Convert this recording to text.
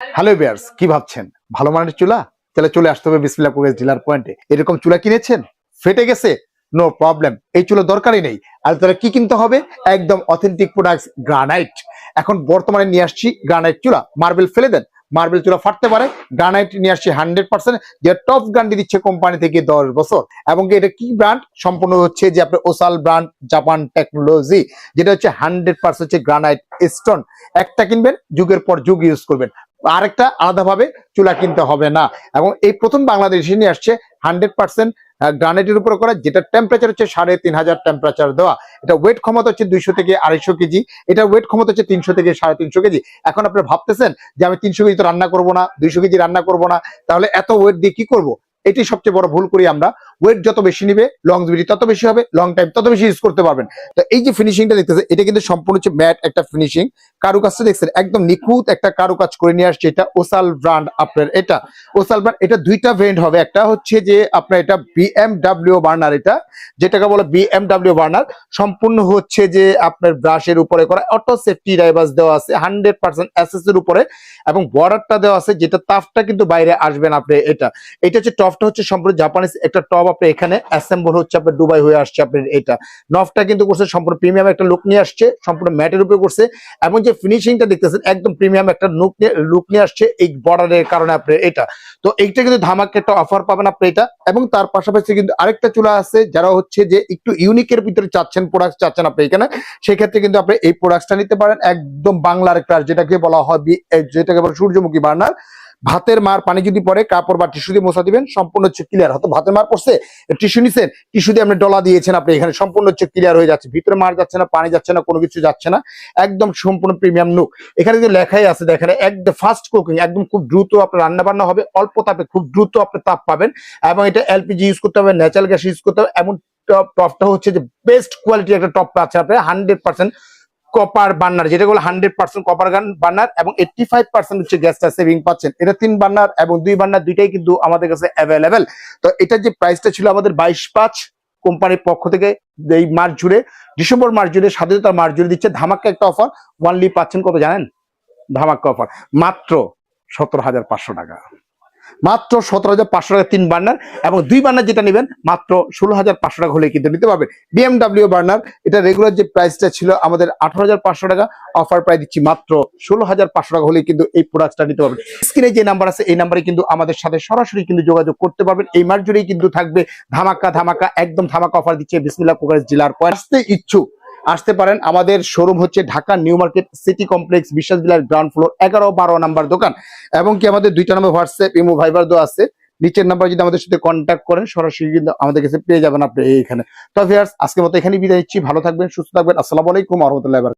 Hello বিয়ার্স কি ভাবছেন? ভালো মানের চুলা? তাহলে চলে আসতে হবে বিসমিল্লা কুকেশ ডিলার পয়েন্টে। এরকম চুলা কিনেছেন? ফেটে গেছে? নো প্রবলেম এই চুলা দরকারই নেই। আর তাহলে কি কিনতে হবে? একদম অথেন্টিক প্রোডাক্টস গ্রানাইট এখন বর্তমানে নিয়ে আসছি গ্রানাইট চুলা। মার্বেল ফেলে দেন। মার্বেল চুলা ফাটতে পারে। গ্রানাইট নিয়ে আসছি হান্ড্রেড পার্সেন্ট যে টপ গ্যারান্টি দিচ্ছে কোম্পানি থেকে দশ বছর। এবং এটা কি ব্র্যান্ড সম্পূর্ণ হচ্ছে যে আপনার ওসাল ব্র্যান্ড জাপান টেকনোলজি যেটা হচ্ছে হান্ড্রেড পার্সেন্ট হচ্ছে গ্রানাইট স্টোন একটা কিনবেন, যুগের পর যুগ ইউজ করবেন। আরেকটা আলাদাভাবে চুলা কিনতে হবে না। এবং এই প্রথম বাংলাদেশ নিয়ে আসছে হান্ড্রেড পার্সেন্ট গ্রানাইটের উপরে করা যেটা টেম্পারেচার হচ্ছে সাড়ে তিন হাজার টেম্পারেচার দেওয়া। এটা ওয়েট ক্ষমতা হচ্ছে দুইশো থেকে আড়াইশো কেজি। এটা ওয়েট ক্ষমতা হচ্ছে তিনশো থেকে সাড়ে তিনশো কেজি। এখন আপনি ভাবতেছেন যে আমি তিনশো কেজি তো রান্না করব না, দুইশো কেজি রান্না করব না, তাহলে এত ওয়েট দিয়ে কি করব? এটি সবচেয়ে বড় ভুল করি আমরা। ওয়েট যত বেশি নিবে লংজিভিটি তত বেশি হবে লং টাইম তত বেশি ইউজ করতে পারবেন। তো এই যে ফিনিশিংটা দেখতেছে, এটা কিন্তু সম্পূর্ণ হচ্ছে ম্যাট একটা ফিনিশিং কারুকাজটা দেখছেন, একদম নিখুঁত একটা কারুকাজ করে নিয়ে আসছে এটা ওসাল ব্র্যান্ড আপনার এটা। ওসাল ব্র্যান্ড এটা দুইটা ভেন্ট হবে। একটা হচ্ছে যে আপনার এটা বিএমডাব্লিউ বার্নার এটা, যেটাকে বলে বিএমডাব্লিউ বার্নার সম্পূর্ণ হচ্ছে যে আপনার ব্রাশের উপরে করা অটো সেফটি ড্রাইভার্স দেওয়া আছে হান্ড্রেড পার্সেন্ট অ্যাসেস এর উপরে। এবং বর্ডারটা দেওয়া আছে, যেটা তাফটা কিন্তু বাইরে আসবেন আপনি এটা। এটা হচ্ছে টপটা হচ্ছে সম্পূর্ণ জাপানিজ একটা টপ আপনি এখানে অ্যাসেম্বল হচ্ছে আপনার দুবাই হয়ে আসছে আপনার এটা। নফটা কিন্তু করছে সম্পূর্ণ প্রিমিয়াম একটা লুক নিয়ে আসছে, সম্পূর্ণ ম্যাটের উপরে করছে, এবং যে ফিনিশিংটা দেখতেছেন একদম প্রিমিয়াম একটা লুক নিয়ে লুক নিয়ে আসছে এই বর্ডারের কারণে আপনি এটা। তো এইটা কিন্তু ধামাকে একটা অফার পাবেন আপনি এটা, এবং তার পাশাপাশি কিন্তু আরেকটা চুলা আছে যারা হচ্ছে যে একটু ইউনিকের ভিতরে চাচ্ছেন প্রোডাক্ট চাচ্ছেন আপনি এখানে, সেক্ষেত্রে কিন্তু আপনি এই প্রোডাক্টটা নিতে পারেন। একদম বাংলার ক্লাস যেটাকে বলা হয় যেটাকে বলা সূর্যমুখী বার্নার। ভাতের মার পানি যদি পড়ে, কাপড় বা টিস্যু দিয়ে মোছা দিবেন, সম্পূর্ণ হচ্ছে ক্লিয়ার হয়তো ভাতের মার পড়ছে, টিস্যু নিছেন, টিস্যু দিয়ে আপনি ডলা দিয়েছেন আপনি, এখানে সম্পূর্ণ হচ্ছে ক্লিয়ার হয়ে যাচ্ছে। ভিতরে মার যাচ্ছে না, পানি যাচ্ছে না, কোনো কিছু যাচ্ছে না, একদম সম্পূর্ণ প্রিমিয়াম নুক এখানে যে লেখাই আছে দেখেন একদম ফাস্ট কুকিং একদম খুব দ্রুত আপনার রান্না বান্না হবে, অল্প তাপে খুব দ্রুত আপনি তাপ পাবেন, এবং এটা এলপিজি ইউজ করতে হবে ন্যাচারাল গ্যাস ইউজ করতে হবে, এমন টপ টপটা হচ্ছে যে বেস্ট কোয়ালিটির একটা টপ আছে, আপনার হান্ড্রেড পার্সেন্ট কপার বার্নার যেটা বলে hundred percent copper gun burner এবং এইটটি ফাইভ পার্সেন্ট হচ্ছে গ্যাসটা সেভিং পাচ্ছেন। এটা তিন বার্নার এবং দুই বার্নার দুইটাই কিন্তু আমাদের কাছে অ্যাভেলেবেল তো এটার যে প্রাইসটা ছিল আমাদের বাইশ পাঁচ কোম্পানির পক্ষ থেকে এই মার্চ জুড়ে, ডিসেম্বর মার্চ জুড়ে স্বাধীনতা মাস জুড়ে দিচ্ছে। ধামাকা একটা অফার ওয়ানলি পাচ্ছেন কত জানেন? ধামাকা অফার মাত্র সতেরো হাজার পাঁচশো টাকা। মাত্র সতেরো হাজার পাঁচশো টাকা তিন বার্নার এবং দুই বার্নার যেটা নেবেন, মাত্র ষোলো হাজার পাঁচশো টাকা হলে কিন্তু নিতে পারবেন বিএমডাব্লিউ বার্নার, এটা রেগুলার যে প্রাইসটা ছিল আমাদের আঠারো হাজার পাঁচশো টাকা অফার প্রায় দিচ্ছি মাত্র ষোলো হাজার পাঁচশো টাকা হলে কিন্তু এই প্রোডাক্টটা নিতে পারবেন। স্ক্রিনে যে নাম্বার আছে, এই নাম্বারে কিন্তু আমাদের সাথে সরাসরি কিন্তু যোগাযোগ করতে পারবেন। এই মাস জুড়েই কিন্তু থাকবে ধামাকা ধামাকা, একদম ধামাকা অফার দিচ্ছে বিসমিল্লা কুকার জেলার আসতে ইচ্ছুক আসতে পারেন। আমাদের শোরুম হচ্ছে Dhaka new market city complex Biswas বিলার ground floor এগারো বারো নাম্বার দোকান। এবং কি আমাদের দুইটা নম্বর হোয়াটসঅ্যাপ ইমো ভাইবার দো আছে। নিচের নাম্বার যদি আমাদের সাথে কন্ট্যাক্ট করেন, সরাসরি কিন্তু আমাদের কাছে পেয়ে যাবেন আপনি এইখানে তো ভিউয়ার্স আজকের মতো এখানে বিদায় নিচ্ছি। ভালো থাকবেন, সুস্থ থাকবেন। আসসালামু আলাইকুম রহমতুল্লাহ